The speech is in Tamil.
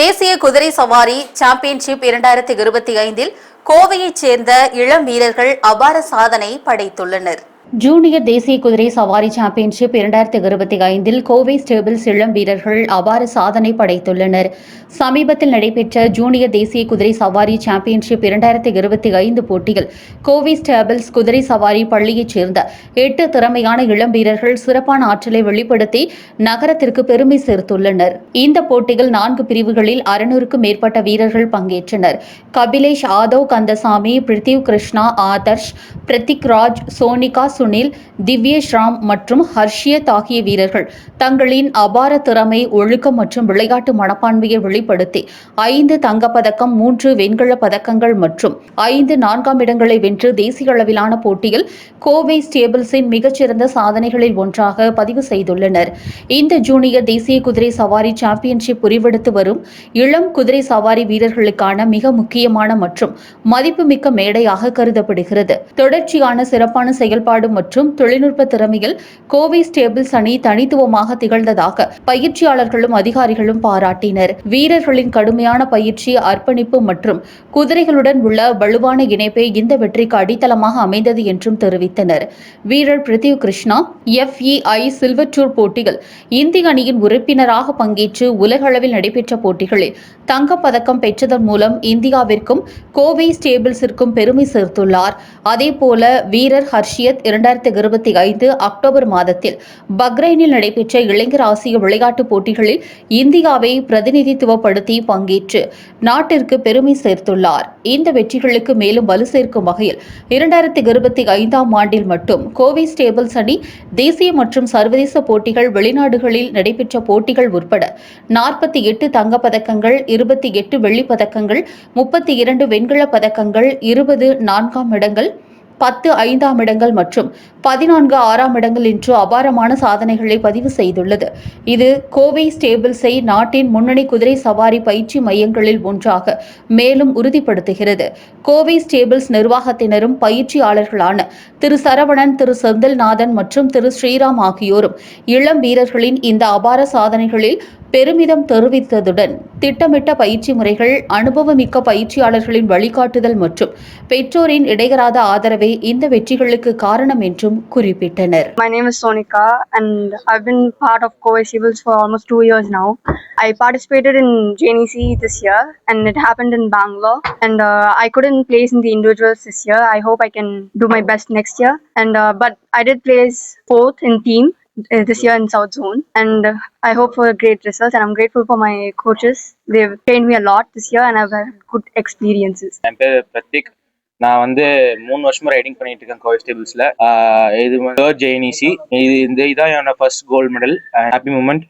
தேசிய குதிரை சவாரி சாம்பியன்ஷிப் இரண்டாயிரத்தி இருபத்தி ஐந்தில் கோவையைச் சேர்ந்த இளம் வீரர்கள் அபார சாதனை படைத்துள்ளனர். ஜூனியர் தேசிய குதிரை சவாரி சாம்பியன்ஷிப் இரண்டாயிரத்தி இருபத்தி ஐந்தில் கோவை ஸ்டேபிள்ஸ் இளம் வீரர்கள் அபார சாதனை படைத்துள்ளனர். சமீபத்தில் நடைபெற்ற ஜூனியர் தேசிய குதிரை சவாரி சாம்பியன்ஷிப் இரண்டாயிரத்தி இருபத்தி ஐந்து போட்டியில் கோவை ஸ்டேபிள்ஸ் குதிரை சவாரி பள்ளியைச் சேர்ந்த எட்டு திறமையான இளம் வீரர்கள் சிறப்பான ஆற்றலை வெளிப்படுத்தி நகரத்திற்கு பெருமை சேர்த்துள்ளனர். இந்த போட்டியில் நான்கு பிரிவுகளில் அறுநூறுக்கும் மேற்பட்ட வீரர்கள் பங்கேற்றனர். கபிலேஷ் ஆதவ் கந்தசாமி பிரித்திவ் கிருஷ்ணா ஆதர்ஷ் பிரத்திக் ராஜ் சோனிகா சுனில் திவ்யேஷ் ராம் மற்றும் ஹர்ஷியத் ஆகிய வீரர்கள் தங்களின் அபார திறமை ஒழுக்கம் மற்றும் விளையாட்டு மனப்பான்மையை வெளிப்படுத்தி ஐந்து தங்கப்பதக்கம் மூன்று வெண்கல பதக்கங்கள் மற்றும் ஐந்து நான்காம் இடங்களை வென்று தேசிய அளவிலான போட்டியில் கோவை ஸ்டேபிள்ஸின் மிகச்சிறந்த சாதனைகளில் ஒன்றாக பதிவு செய்துள்ளனர். இந்த ஜூனியர் தேசிய குதிரை சவாரி சாம்பியன்ஷிப் புரிவெடுத்து வரும் இளம் குதிரை சவாரி வீரர்களுக்கான மிக முக்கியமான மற்றும் மதிப்புமிக்க மேடையாக கருதப்படுகிறது. தொடர்ச்சியான சிறப்பான செயல்பாடு மற்றும் தொழில்நுட்ப திறமையில் கோவை ஸ்டேபிள்ஸ் அணி தனித்துவமாக திகழ்ந்ததாக பயிற்சியாளர்களும் அதிகாரிகளும் பாராட்டினர். வீரர்களின் கடுமையான பயிற்சி அர்ப்பணிப்பு மற்றும் குதிரைகளுடன் உள்ள வலுவான இணைப்பே இந்த வெற்றிக்கு அடித்தளமாக அமைந்தது என்றும் தெரிவித்தனர். வீரர் Prithvi Krishna FEI silver tour போட்டிகள் இந்திய அணியின் உறுப்பினராக பங்கேற்று உலகளவில் நடைபெற்ற போட்டிகளில் தங்கப்பதக்கம் பெற்றதன் மூலம் இந்தியாவிற்கும் கோவை ஸ்டேபிள்ஸிற்கும் பெருமை சேர்த்துள்ளார். அதேபோல வீரர் ஹர்ஷியத் இரண்டு இரண்டாயிரத்தி இருபத்தி ஐந்து அக்டோபர் மாதத்தில் பக்ரைனில் நடைபெற்ற இளைஞர் ஆசிய விளையாட்டுப் போட்டிகளில் இந்தியாவை பிரதிநிதித்துவப்படுத்தி பங்கேற்று நாட்டிற்கு பெருமை சேர்த்துள்ளார். இந்த வெற்றிகளுக்கு மேலும் வலு சேர்க்கும் வகையில் இரண்டாயிரத்தி இருபத்தி ஐந்தாம் ஆண்டில் மட்டும் கோவை ஸ்டேபிள்ஸ் அணி தேசிய மற்றும் சர்வதேச போட்டிகள் வெளிநாடுகளில் நடைபெற்ற போட்டிகள் உட்பட நாற்பத்தி எட்டு தங்கப்பதக்கங்கள் இருபத்தி எட்டு வெள்ளிப் பதக்கங்கள் முப்பத்தி இரண்டு வெண்கலப் பதக்கங்கள் இருபது நான்காம் இடங்கள் பத்து ஐந்தாம் இடங்கள் மற்றும் பதினான்கு ஆறாம் இடங்கள் இன்று அபாரமான சாதனைகளை பதிவு செய்துள்ளது. இது கோவை ஸ்டேபிள்ஸை நாட்டின் முன்னணி குதிரை சவாரி பயிற்சி மையங்களில் ஒன்றாக மேலும் உறுதிப்படுத்துகிறது. கோவை ஸ்டேபிள்ஸ் நிர்வாகத்தினரும் பயிற்சியாளர்களான திரு சரவணன் திரு செந்தில்நாதன் மற்றும் திரு ஸ்ரீராம் ஆகியோரும் இளம் வீரர்களின் இந்த அபார சாதனைகளில் பெருமிதம் தெரிவித்ததுடன் திட்டமிட்ட பயிற்சி முறைகள் அனுபவமிக்க பயிற்சியாளர்களின் வழிகாட்டுதல் மற்றும் பெற்றோரின் இடையராத ஆதரவே இந்த வெற்றிகளுக்கு காரணம் என்றும் குறிப்பிட்டனர் My name is Sonika and I've been part of Koei Civils for almost two years now. I participated in JNEC this year and it happened in Bangalore and uh, I couldn't place in the individuals this year. I hope I can do my best next year and uh, but I did place fourth in team uh, this year in South Zone and uh, I hope for great results and I'm grateful for my coaches. They've trained me a lot this year and I've had good experiences. என் பேர் பிரத்திக் நான் வந்து மூணு வருஷமா ரைடிங் பண்ணிட்டு இருக்கேன் கோவிஸ்டபிள்ஸ்ல இது தேர்ட் ஜேஎன்இசி இது இந்த இதான் என்னோட first gold medal happy moment